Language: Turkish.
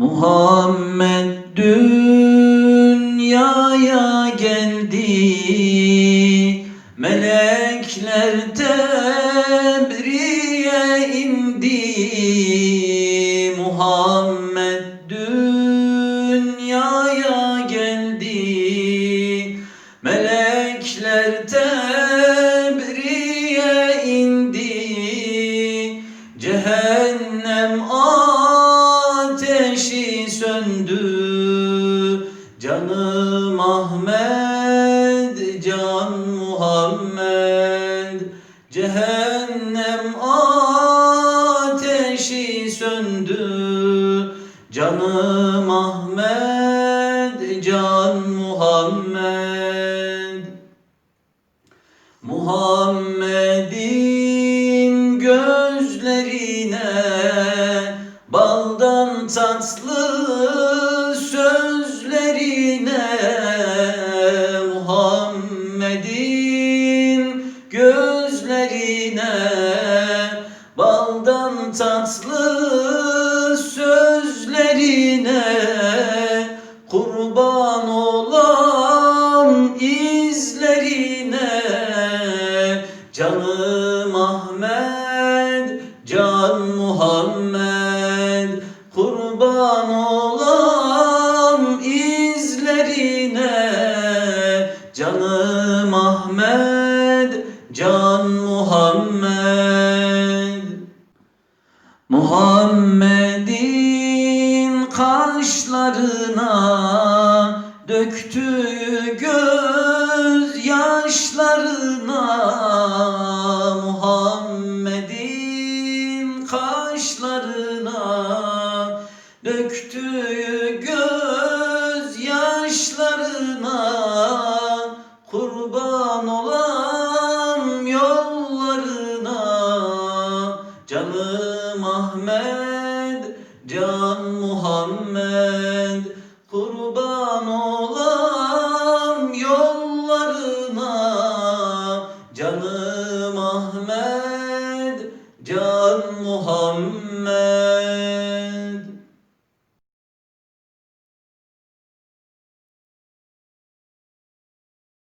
Muhammed dünyaya geldi. Melekler tebriye indi. Muhammed dünyaya söndü. Canım Ahmet, can Muhammed. Cehennem ateşi söndü. Canım Ahmet, can Muhammed. Muhammed'in tatlı sözlerine Muhammed'in gözlerine baldan tatlı sözlerine kurban olam izlerine canım Ahmet can Muhammed. Muhammed'in kaşlarına döktüğü göz yaşlarına. Muhammed'in kaşlarına döktüğü göz yaşlarına. Kurban olam Canım Ahmet, can Muhammed. Kurban olam yollarına. Canım Ahmet, can Muhammed